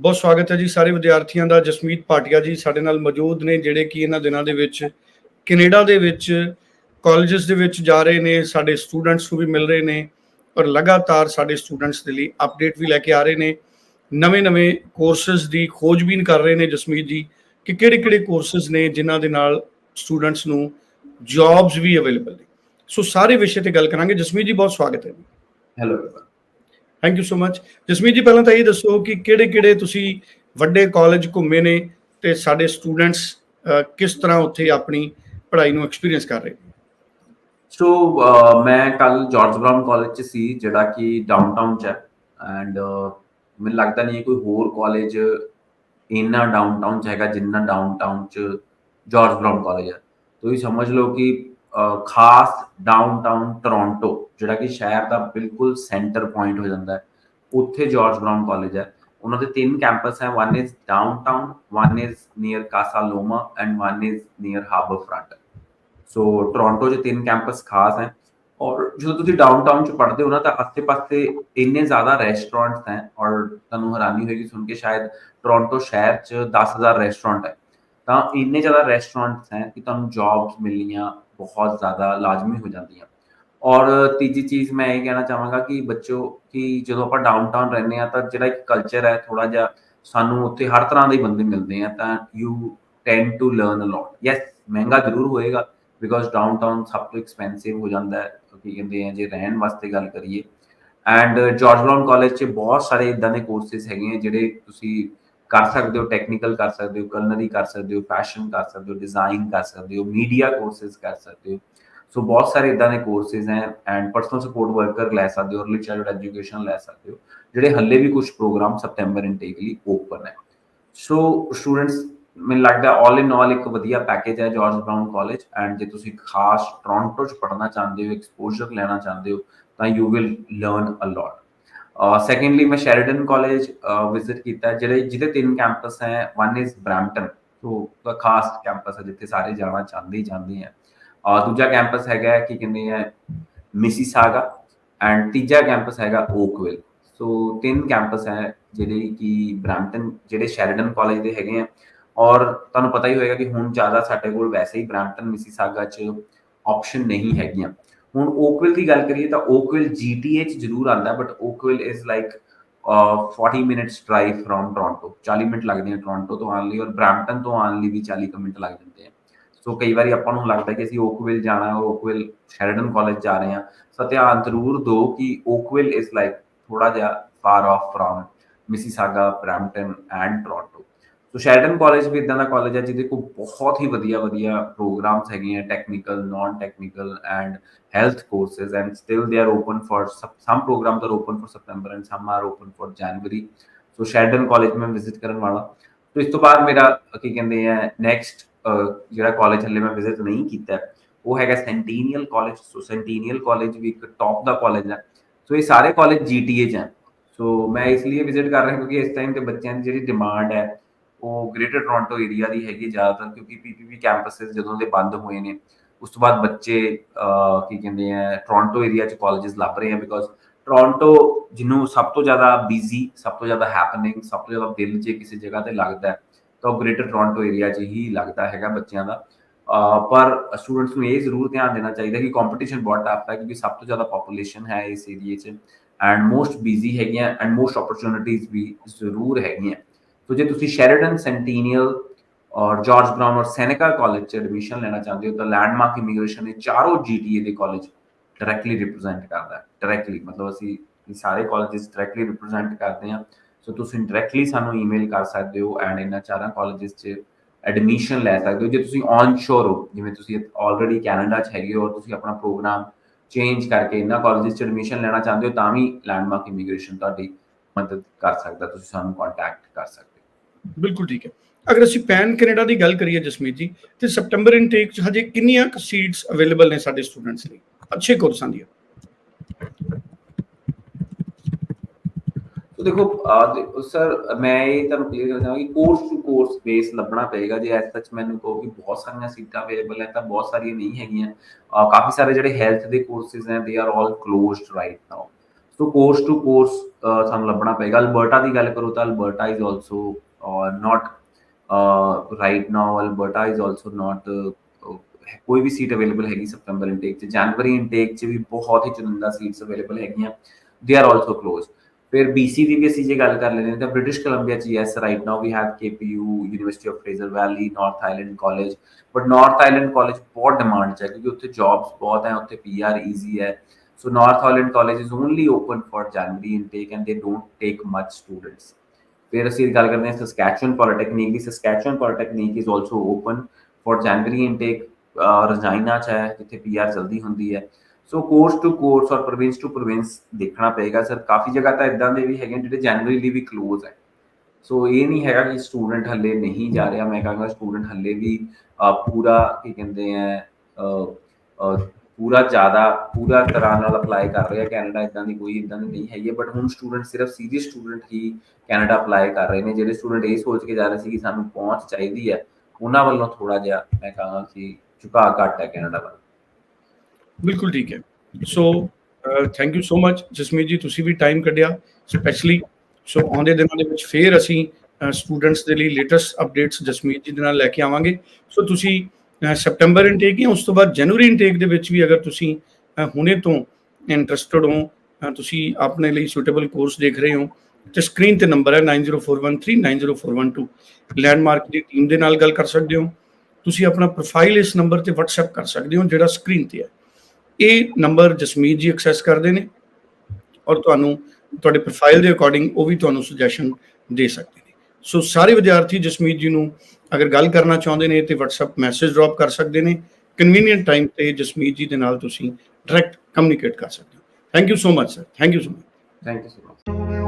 ਬਹੁਤ ਸਵਾਗਤ ਹੈ ਜੀ ਸਾਰੇ ਵਿਦਿਆਰਥੀਆਂ ਦਾ। ਜਸਮੀਤ ਪਾਟਿਆ ਜੀ ਸਾਡੇ ਨਾਲ ਮੌਜੂਦ ਨੇ, ਜਿਹੜੇ ਕਿ ਇਹਨਾਂ ਦਿਨਾਂ ਦੇ ਵਿੱਚ ਕੈਨੇਡਾ ਦੇ ਵਿੱਚ ਕਾਲਜਸ ਦੇ ਵਿੱਚ ਜਾ ਰਹੇ ਨੇ, ਸਾਡੇ ਸਟੂਡੈਂਟਸ ਨੂੰ ਵੀ ਮਿਲ ਰਹੇ ਨੇ ਔਰ ਲਗਾਤਾਰ ਸਾਡੇ ਸਟੂਡੈਂਟਸ ਦੇ ਲਈ ਅਪਡੇਟ ਵੀ ਲੈ ਕੇ ਆ ਰਹੇ ਨੇ। ਨਵੇਂ-ਨਵੇਂ ਕੋਰਸਸ ਦੀ ਖੋਜਬੀਨ ਕਰ ਰਹੇ ਨੇ ਜਸਮੀਤ ਜੀ ਕਿ ਕਿਹੜੇ-ਕਿਹੜੇ ਕੋਰਸਸ ਨੇ ਜਿਨ੍ਹਾਂ ਦੇ ਨਾਲ ਸਟੂਡੈਂਟਸ ਨੂੰ ਜੌਬਸ ਵੀ ਅਵੇਲੇਬਲ ਨੇ। ਸੋ ਸਾਰੇ ਵਿਸ਼ੇ ਤੇ ਗੱਲ ਕਰਾਂਗੇ। ਜਸਮੀਤ ਜੀ, ਬਹੁਤ ਸਵਾਗਤ ਹੈ hello thank you so much Jasmeet ji ਪਹਿਲਾਂ ਤਾਂ ਇਹ ਦੱਸੋ ਕਿ ਕਿਹੜੇ-ਕਿਹੜੇ ਤੁਸੀਂ ਵੱਡੇ ਕਾਲਜ ਘੁੰਮੇ ਨੇ ਤੇ ਸਾਡੇ ਸਟੂਡੈਂਟਸ ਕਿਸ ਤਰ੍ਹਾਂ ਉੱਥੇ ਆਪਣੀ ਪੜ੍ਹਾਈ ਨੂੰ ਐਕਸਪੀਰੀਅੰਸ ਕਰ ਰਹੇ ਸੋ ਮੈਂ ਕੱਲ ਜਾਰਜ ਬ੍ਰਾਊਨ ਕਾਲਜ ਚ ਸੀ, ਜਿਹੜਾ ਕਿ ਡਾਊਨਟਾਊਨ ਚ ਹੈ ਐਂਡ ਮੈਨੂੰ ਲੱਗਦਾ ਨਹੀਂ ਕੋਈ ਹੋਰ ਕਾਲਜ ਇੰਨਾ ਡਾਊਨਟਾਊਨ ਚ ਹੈਗਾ ਜਿੰਨਾ ਡਾਊਨਟਾਊਨ ਚ ਜਾਰਜ ਬ੍ਰਾਊਨ ਕਾਲਜ ਹੈ। ਤੁਸੀਂ ਸਮਝ ਲਓ ਕਿ ਖਾਸ ਡਾਊਨਟਾਊਨ ਟੋਰਾਂਟੋ ਜਿਹੜਾ ਕਿ ਸ਼ਹਿਰ ਦਾ ਬਿਲਕੁਲ ਸੈਂਟਰ ਪੁਆਇੰਟ ਹੋ ਜਾਂਦਾ ਹੈ। ਉੱਥੇ ਜਾਰਜ ਬ੍ਰਾਊਨ ਕਾਲਜ ਹੈ। ਉਹਨਾਂ ਦੇ ਤਿੰਨ ਕੈਂਪਸ ਹੈ। One is downtown one is near Casa Loma and one is near Harbourfront so Toronto 'ਚ ਤਿੰਨ ਕੈਂਪਸ ਖਾਸ ਹੈ। ਔਰ ਜਦੋਂ ਤੁਸੀਂ ਡਾਊਨਟਾਊਨ 'ਚ ਪੜ੍ਹਦੇ ਹੋ ਨਾ, ਤਾਂ ਆਸੇ-ਪਾਸੇ ਇੰਨੇ ਜ਼ਿਆਦਾ ਰੈਸਟੋਰੈਂਟਸ ਹੈ ਔਰ ਤੁਹਾਨੂੰ ਹੈਰਾਨੀ ਹੋਏਗੀ ਸੁਣ ਕੇ ਸ਼ਾਇਦ ਟੋਰਾਂਟੋ ਸ਼ਹਿਰ 'ਚ 10000 ਰੈਸਟੋਰੈਂਟ ਹੈ। ਤਾਂ ਇੰਨੇ ਜ਼ਿਆਦਾ ਰੈਸਟੋਰੈਂਟਸ ਹੈ ਕਿ ਤੁਹਾਨੂੰ ਜੌਬਸ ਮਿਲਣੀਆਂ ਬਹੁਤ ਜ਼ਿਆਦਾ ਲਾਜ਼ਮੀ ਹੋ ਜਾਂਦੀਆਂ ਔਰ ਤੀਜੀ ਚੀਜ਼ ਮੈਂ ਇਹ ਕਹਿਣਾ ਚਾਹਾਂਗਾ ਕਿ ਬੱਚੋ ਕਿ ਜਦੋਂ ਆਪਾਂ ਡਾਊਨਟਾਊਨ ਰਹਿੰਦੇ ਆ ਤਾਂ ਜਿਹੜਾ ਇੱਕ ਕਲਚਰ ਹੈ ਥੋੜਾ ਜਿਹਾ ਸਾਨੂੰ ਉੱਥੇ ਹਰ ਤਰ੍ਹਾਂ ਦੇ ਬੰਦੇ ਮਿਲਦੇ ਆ ਤਾਂ you tend to learn a lot yes ਮਹਿੰਗਾ ਜ਼ਰੂਰ ਹੋਏਗਾ ਬਿਕੋਜ਼ ਡਾਊਨਟਾਊਨ ਸਭ ਤੋਂ ਐਕਸਪੈਂਸਿਵ ਹੋ ਜਾਂਦਾ ਹੈ ਕੀ ਕਹਿੰਦੇ ਆ ਜੇ ਰਹਿਣ ਵਾਸਤੇ ਗੱਲ ਕਰੀਏ ਐਂਡ ਜਾਰਜ ਬ੍ਰਾਊਨ ਕਾਲਜ 'ਚ ਬਹੁਤ ਸਾਰੇ ਇਦਾਂ ਦੇ ਕੋਰਸਿਸ ਹੈਗੇ ਆ ਜਿਹੜੇ ਤੁਸੀਂ ਕਰ ਸਕਦੇ ਹੋ ਟੈਕਨੀਕਲ ਕਰ ਸਕਦੇ ਹੋ ਕਲਨਰੀ ਕਰ ਸਕਦੇ ਹੋ ਫੈਸ਼ਨ ਕਰ ਸਕਦੇ ਹੋ ਡਿਜ਼ਾਈਨ ਕਰ ਸਕਦੇ ਹੋ ਮੀਡੀਆ ਕੋਰਸਿਸ ਕਰ ਸਕਦੇ ਹੋ। ਸੋ ਬਹੁਤ ਸਾਰੇ ਇਦਾਂ ਦੇ ਕੋਰਸਿਸ ਹੈ ਐਂਡ ਪਰਸਨਲ ਸਪੋਰਟ ਵਰਕਰ ਲੈ ਸਕਦੇ ਹੋ ਅਰਲੀ ਚਾਈਲਡ ਐਜੂਕੇਸ਼ਨ ਲੈ ਸਕਦੇ ਹੋ, ਜਿਹੜੇ ਹੱਲੇ ਵੀ ਕੁਝ ਪ੍ਰੋਗਰਾਮ ਸਪਟੈਂਬਰ ਇਨਟੇਕ ਲਈ ਓਪਨ ਹੈ। ਸੋ ਸਟੂਡੈਂਟਸ ਮੈਨੂੰ ਲੱਗਦਾ ਆਲ ਇਨ ਆਲ ਇੱਕ ਵਧੀਆ ਪੈਕੇਜ ਹੈ ਜਾਰਜ ਬਰਾਊਨ ਕਾਲਜ ਐਂਡ ਜੇ ਤੁਸੀਂ ਖਾਸ ਟੋਰਾਂਟੋ ਚ ਪੜ੍ਹਨਾ ਚਾਹੁੰਦੇ ਹੋ ਐਕਸਪੋਜ਼ਰ ਲੈਣਾ ਚਾਹੁੰਦੇ ਹੋ, ਤਾਂ you will learn a lot Uh, secondly ਮੈਂ ਸ਼ੈਰੀਡਨ ਕਾਲਜ ਵਿਜ਼ਿਟ ਕੀਤਾ ਜਿਹੜੇ ਜਿਹਦੇ ਤਿੰਨ ਕੈਂਪਸ ਹੈ ਵਨ ਇਜ਼ ਬ੍ਰੈਂਪਟਨ ਸੋ ਦਾ ਖਾਸ ਕੈਂਪਸ ਹੈ, ਜਿੱਥੇ ਸਾਰੇ ਜਾਣਾ ਚਾਹੁੰਦੇ ਹੀ ਜਾਂਦੇ ਆ ਔਰ uh, ਦੂਜਾ ਕੈਂਪਸ ਹੈਗਾ ਕੀ ਕਹਿੰਦੇ ਹੈ ਮਿਸੀਸਾਗਾ ਐਂਡ ਤੀਜਾ ਕੈਂਪਸ ਹੈਗਾ ਓਕਵਿਲ ਸੋ ਤਿੰਨ ਕੈਂਪਸ ਹੈ, ਜਿਹੜੇ ਕਿ ਬ੍ਰੈਂਪਟਨ ਜਿਹੜੇ ਸ਼ੈਰੀਡਨ ਕਾਲਜ ਦੇ ਹੈਗੇ ਆ ਔਰ ਤੁਹਾਨੂੰ ਪਤਾ ਹੀ ਹੋਏਗਾ ਕਿ ਹੁਣ ਜ਼ਿਆਦਾ ਸਾਡੇ ਕੋਲ ਵੈਸੇ ਹੀ ਬ੍ਰੈਂਪਟਨ ਮਿਸੀਸਾਗਾ 'ਚ ਆਪਸ਼ਨ ਨਹੀਂ ਹੈਗੀਆਂ। ਹੁਣ ਓਕਵਿਲ ਦੀ ਗੱਲ ਕਰੀਏ ਤਾਂ ਓਕਵਿਲ ਜੀਟੀਏ 'ਚ ਜ਼ਰੂਰ ਆਂਦਾ but Oakville is like 40 minutes drive from Toronto 40 minute ਲੱਗਦੇ ਆ ਟੋਰਾਂਟੋ ਤੋਂ ਆਉਣ ਲਈ ਔਰ ਬ੍ਰੈਂਪਟਨ ਤੋਂ ਆਉਣ ਲਈ ਵੀ 40 ਮਿੰਟ ਲੱਗ ਜਾਂਦੇ ਆ। ਸੋ ਕਈ ਵਾਰੀ ਆਪਾਂ ਨੂੰ ਲੱਗਦਾ ਕਿ ਅਸੀਂ ਓਕਵਿਲ ਜਾਣਾ ਔਰ ਓਕਵਿਲ ਸ਼ੈਰਡਨ ਕਾਲਜ ਜਾ ਰਹੇ ਹਾਂ। ਸੋ ਧਿਆਨ ਜ਼ਰੂਰ ਦਿਓ ਕਿ ਓਕਵਿਲ ਇਜ਼ ਲਾਈਕ ਥੋੜਾ ਜਿਹਾ far off from Mississauga Brampton and Toronto so Sheridan College ਵੀ ਇਦਾਂ ਦਾ ਕਾਲਜ ਹੈ ਜਿਹਦੇ ਕੋਲ ਬਹੁਤ ਹੀ ਵਧੀਆ ਵਧੀਆ ਪ੍ਰੋਗਰਾਮਸ ਹੈਗੇ ਆ technical non technical and health courses and still they are open for some, some programs are open for September and some are open for January. So Sheridan College ਮੈਂ ਵਿਜ਼ਿਟ ਕਰਨ ਵਾਲਾ ਤੋਂ ਇਸ ਤੋਂ ਬਾਅਦ ਮੇਰਾ ਕੀ ਕਹਿੰਦੇ ਆ ਨੈਕਸਟ ਜਿਹੜਾ ਕਾਲਜ ਹਲੇ ਮੈਂ ਵਿਜ਼ਿਟ ਨਹੀਂ ਕੀਤਾ ਉਹ ਹੈਗਾ ਸੈਂਟੀਨੀਅਲ ਕਾਲਜ ਸੋ ਸੈਂਟੀਨੀਅਲ ਕਾਲਜ ਵੀ ਇੱਕ ਟੌਪ ਦਾ ਕਾਲਜ ਹੈ ਸੋ ਇਹ ਸਾਰੇ ਕਾਲਜ ਜੀਟੀਏ ਚ ਹਨ ਸੋ ਮੈਂ ਇਸ ਲਈ ਵਿਜ਼ਿਟ ਕਰ ਰਿਹਾ ਕਿਉਂਕਿ ਇਸ ਟਾਈਮ ਤੇ ਬੱਚਿਆਂ ਦੀ ਜਿਹੜੀ ਡਿਮਾਂਡ ਹੈ ਉਹ ਗ੍ਰੇਟਰ ਟੋਰਾਂਟੋ ਏਰੀਆ ਦੀ ਹੈਗੀ ਜ਼ਿਆਦਾਤਰ, ਕਿਉਂਕਿ ਪੀਪੀਪੀ ਕੈਂਪਸਸ ਜਦੋਂ ਦੇ ਬੰਦ ਹੋਏ ਨੇ, ਉਸ ਤੋਂ ਬਾਅਦ ਬੱਚੇ ਕੀ ਕਹਿੰਦੇ ਆ ਟੋਰਾਂਟੋ ਏਰੀਆ ਚ ਕਾਲਜਸ ਲੱਭ ਰਹੇ ਆ ਬਿਕੋਜ਼ ਟੋਰਾਂਟੋ ਜਿਹਨੂੰ ਸਭ ਤੋਂ ਜ਼ਿਆਦਾ ਬਿਜ਼ੀ ਸਭ ਤੋਂ ਜ਼ਿਆਦਾ ਹੈਪਨਿੰਗ ਸਭ ਤੋਂ ਜ਼ਿਆਦਾ ਦਿਲ ਜੇ ਕਿਸੇ ਜਗ੍ਹਾ ਤੇ ਲੱਗਦਾ ਤਾਂ ਉਹ ਗ੍ਰੇਟਰ ਟੋਰਾਂਟੋ ਏਰੀਆ 'ਚ ਹੀ ਲੱਗਦਾ ਹੈਗਾ ਬੱਚਿਆਂ ਦਾ। ਪਰ ਸਟੂਡੈਂਟਸ ਨੂੰ ਇਹ ਜ਼ਰੂਰ ਧਿਆਨ ਦੇਣਾ ਚਾਹੀਦਾ ਕਿ ਕੰਪੀਟੀਸ਼ਨ ਬਹੁਤ ਟਫ ਹੈ, ਕਿਉਂਕਿ ਸਭ ਤੋਂ ਜ਼ਿਆਦਾ ਪੋਪੂਲੇਸ਼ਨ ਹੈ ਇਸ ਏਰੀਆ 'ਚ ਐਂਡ ਮੋਸਟ ਬਿਜ਼ੀ ਹੈਗੀਆਂ ਐਂਡ ਮੋਸਟ ਓਪਰਚੁਨਿਟੀਜ਼ ਵੀ ਜ਼ਰੂਰ ਹੈਗੀਆਂ। ਸੋ ਜੇ ਤੁਸੀਂ ਸ਼ੈਰਡਨ ਸੈਂਟੀਨੀਅਲ ਔਰ ਜਾਰਜ ਬ੍ਰਾਊਨ ਔਰ ਸੈਨੇਕਾ ਕਾਲਜ ਚ ਐਡਮਿਸ਼ਨ ਲੈਣਾ ਚਾਹੁੰਦੇ ਹੋ, ਤਾਂ ਲੈਂਡਮਾਰਕ ਇਮੀਗ੍ਰੇਸ਼ਨ ਇਹ ਚਾਰੋਂ ਜੀਟੀਏ ਦੇ ਕਾਲਜ ਡਾਇਰੈਕਟਲੀ ਰਿਪਰੈਜ਼ੈਂਟ ਕਰਦਾ ਹੈ ਡਾਇਰੈਕਟਲੀ ਮਤਲਬ ਅਸੀਂ ਇਹ ਸਾਰੇ ਕਾਲਜਸ ਡਾਇਰੈਕਟਲੀ ਰਿਪਰੈਜ਼ੈਂਟ ਕਰਦੇ ਹਾਂ। ਸੋ ਤੁਸੀਂ ਡਾਇਰੈਕਟਲੀ ਸਾਨੂੰ ਈਮੇਲ ਕਰ ਸਕਦੇ ਹੋ ਐਂਡ ਇਹਨਾਂ ਚਾਰਾਂ ਕਾਲਜਸ ਚ ਐਡਮਿਸ਼ਨ ਲੈ ਸਕਦੇ ਹੋ। ਜੇ ਤੁਸੀਂ ਔਨ ਸ਼ੋਰ ਹੋ, ਜਿਵੇਂ ਤੁਸੀਂ ਆਲਰੇਡੀ ਕੈਨੇਡਾ ਚ ਹੈਗੇ ਹੋ ਔਰ ਤੁਸੀਂ ਆਪਣਾ ਪ੍ਰੋਗਰਾਮ ਚੇਂਜ ਕਰਕੇ ਇਹਨਾਂ ਕਾਲਜਸ ਚ ਐਡਮਿਸ਼ਨ ਲੈਣਾ ਚਾਹੁੰਦੇ ਹੋ, ਤਾਂ ਵੀ ਲੈਂਡਮਾਰਕ ਇਮੀਗ੍ਰੇਸ਼ਨ ਤੁਹਾਡੀ ਮਦਦ ਕਰ ਸਕਦਾ, ਤੁਸੀਂ ਸਾਨੂੰ ਕੰਟੈਕਟ ਕਰ ਸਕਦੇ ਹੋ। ਬਿਲਕੁਲ ਠੀਕ ਹੈ। ਅਗਰ ਅਸੀਂ ਪੈਨ ਕੈਨੇਡਾ ਦੀ ਗੱਲ ਕਰੀਏ ਜਸਮੀਤ ਜੀ, ਤੇ ਸਪਟੈਂਬਰ ਇਨਟੇਕ ਚ ਹਜੇ ਕਿੰਨੀਆਂ ਸੀਟਸ ਅਵੇਲੇਬਲ ਨੇ ਸਾਡੇ ਸਟੂਡੈਂਟਸ ਲਈ? ਅੱਛੇ ਕੋਰਸਾਂ ਦੀਆਂ ਤੋ ਦੇਖੋ ਸਰ, ਮੈਂ ਇਹ ਤੁਹਾਨੂੰ ਕਲੀਅਰ ਕਰਨਾ ਚਾਹਾਂਗਾ ਕਿ ਕੋਰਸ ਟੂ ਕੋਰਸ ਬੇਸ ਲੱਭਣਾ ਪਏਗਾ। ਜੇ ਐਸ ਸੱਚ ਮੈਨੂੰ ਕਹੋ ਕਿ ਬਹੁਤ ਸਾਰੀਆਂ ਸੀਟਾਂ ਅਵੇਲੇਬਲ ਹੈ ਤਾਂ ਬਹੁਤ ਸਾਰੀਆਂ ਨਹੀਂ ਹੈਗੀਆਂ। ਕਾਫੀ ਸਾਰੇ ਜਿਹੜੇ ਹੈਲਥ ਦੇ ਕੋਰਸਸ ਨੇ they are all closed right now so course to course ਸਾਨੂੰ ਲੱਭਣਾ ਪਏਗਾ। ਅਲਬਰਟਾ ਦੀ ਗੱਲ ਕਰੋ ਤਾਂ Alberta is also not right now Alberta is also not ਕੋਈ ਵੀ ਸੀਟ ਅਵੇਲੇਬਲ ਹੈਗੀ ਸਤੰਬਰ ਇਨਟੇਕ ਚ ਜਨਵਰੀ ਇਨਟੇਕ ਚ ਵੀ ਬਹੁਤ ਹੀ ਚੁਣਿੰਦਾ ਸੀਟਸ ਅਵੇਲੇਬਲ ਹੈਗੀਆਂ ਦੇ ਆਰ ਆਲਸੋ ਕਲੋਜ਼ ਫਿਰ BC ਦੀ ਵੀ ਅਸੀਂ ਜੇ ਗੱਲ ਕਰ ਲੈਂਦੇ ਹਾਂ ਤਾਂ ਬ੍ਰਿਟਿਸ਼ ਕੋਲੰਬੀਆ ਚ yes right now we have KPU university of Fraser Valley North Island College but North Island College ਬਹੁਤ ਡਿਮਾਂਡ ਚ ਹੈ ਕਿਉਂਕਿ ਉੱਥੇ ਜੌਬਸ ਬਹੁਤ ਹੈ ਉੱਥੇ PR ਈਜ਼ੀ ਹੈ so North island College is only open for January intake and they don't take much students. ਫਿਰ ਅਸੀਂ ਗੱਲ ਕਰਦੇ ਹਾਂ Saskatchewan polytechnic the Saskatchewan polytechnic is also open for January intake Regina ਚ ਹੈ ਜਿੱਥੇ ਪੀਆਰ ਜਲਦੀ ਹੁੰਦੀ ਹੈ ਸੋ ਕੋਰਸ ਟੂ ਕੋਰਸ ਔਰ ਪ੍ਰੋਵਿੰਸ ਟੂ ਪ੍ਰੋਵਿੰਸ ਦੇਖਣਾ ਪਏਗਾ ਸਰ ਕਾਫੀ ਜਗ੍ਹਾ ਤਾਂ ਇਦਾਂ ਦੇ ਵੀ ਹੈਗੇ ਜਿਹੜੇ ਜਨਵਰੀ ਲਈ ਵੀ ਕਲੋਜ਼ ਹੈ ਸੋ ਇਹ ਨਹੀਂ ਹੈਗਾ ਕਿ ਸਟੂਡੈਂਟ ਹੱਲੇ ਨਹੀਂ ਜਾ ਰਿਹਾ ਮੈਂ ਕਹਾਂਗਾ ਸਟੂਡੈਂਟ ਹੱਲੇ ਵੀ ਪੂਰਾ ਕੀ ਕਹਿੰਦੇ ਆ ਪੂਰਾ ਜ਼ਿਆਦਾ, ਪੂਰਾ ਤਰ੍ਹਾਂ ਨਾਲ ਅਪਲਾਈ ਕਰ ਰਿਹਾ ਕੈਨੇਡਾ ਇਦਾਂ ਦੀ ਕੋਈ ਇਦਾਂ ਦੀ ਨਹੀਂ ਹੈਗੀ ਬਟ ਹੁਣ ਸਟੂਡੈਂਟ ਸਿਰਫ ਸੀਰੀਅਸ ਸਟੂਡੈਂਟ ਹੀ ਕੈਨੇਡਾ ਅਪਲਾਈ ਕਰ ਰਹੇ ਨੇ, ਜਿਹੜੇ ਸਟੂਡੈਂਟ ਇਹ ਸੋਚ ਕੇ ਜਾ ਰਹੇ ਸੀ ਕਿ ਸਾਨੂੰ ਪਹੁੰਚ ਚਾਹੀਦੀ ਹੈ, ਉਹਨਾਂ ਵੱਲੋਂ ਥੋੜਾ ਜਿਹਾ ਮੈਂ ਕਹਾਂਗਾ ਕਿ ਝੁਕਾਅ ਘੱਟ ਹੈ ਕੈਨੇਡਾ ਵੱਲ। ਬਿਲਕੁਲ ਠੀਕ ਹੈ। So thank you so much Jasmeet ji, ਤੁਸੀਂ ਵੀ ਟਾਈਮ ਕੱਢਿਆ ਸਪੈਸ਼ਲੀ ਸੋ ਆਉਂਦੇ ਦਿਨਾਂ ਦੇ ਵਿੱਚ ਫੇਰ ਅਸੀਂ ਸਟੂਡੈਂਟਸ ਦੇ ਲਈ ਲੇਟੈਸਟ ਅਪਡੇਟਸ ਜਸਮੀਤ ਜੀ ਦੇ ਨਾਲ ਲੈ ਕੇ ਆਵਾਂਗੇ। ਸੋ ਤੁਸੀਂ ਸੈਪਟੈਂਬਰ ਇਨਟੇਕ ਜਾਂ ਉਸ ਤੋਂ ਬਾਅਦ ਜਨਵਰੀ ਇਨਟੇਕ ਦੇ ਵਿੱਚ ਵੀ ਅਗਰ ਤੁਸੀਂ ਹੁਣੇ ਤੋਂ ਇੰਟਰਸਟਡ ਹੋ ਤੁਸੀਂ ਆਪਣੇ ਲਈ ਸੁਟੇਬਲ ਕੋਰਸ ਦੇਖ ਰਹੇ ਹੋ, ਤੇ ਸਕਰੀਨ ਤੇ ਨੰਬਰ ਹੈ 9041390412 ਲੈਂਡਮਾਰਕ ਦੀ ਟੀਮ ਦੇ ਨਾਲ ਗੱਲ ਕਰ ਸਕਦੇ ਹੋ। ਤੁਸੀਂ ਆਪਣਾ ਪ੍ਰੋਫਾਈਲ ਇਸ ਨੰਬਰ ਤੇ WhatsApp ਕਰ ਸਕਦੇ ਹੋ, ਜਿਹੜਾ ਸਕਰੀਨ ਤੇ ਹੈ। ਇਹ ਨੰਬਰ ਜਸਮੀਤ ਜੀ ਐਕਸੈਸ ਕਰਦੇ ਨੇ, ਔਰ ਤੁਹਾਨੂੰ ਤੁਹਾਡੇ ਪ੍ਰੋਫਾਈਲ ਦੇ ਅਕੋਰਡਿੰਗ ਉਹ ਵੀ ਤੁਹਾਨੂੰ ਸੁਜੈਸ਼ਨ ਦੇ ਸਕਦੇ ਸੋ ਸਾਰੇ ਵਿਦਿਆਰਥੀ ਜਸਮੀਤ ਜੀ ਨੂੰ ਅਗਰ ਗੱਲ ਕਰਨਾ ਚਾਹੁੰਦੇ ਨੇ ਤੇ WhatsApp ਮੈਸੇਜ ਡ੍ਰੌਪ ਕਰ ਸਕਦੇ ਨੇ। ਕਨਵੀਨੀਅੰਟ ਟਾਈਮ ਤੇ ਜਸਮੀਤ ਜੀ ਦੇ ਨਾਲ ਤੁਸੀਂ ਡਾਇਰੈਕਟ ਕਮਿਊਨੀਕੇਟ ਕਰ ਸਕਦੇ ਹੋ। Thank you so much sir thank you so much thank you so much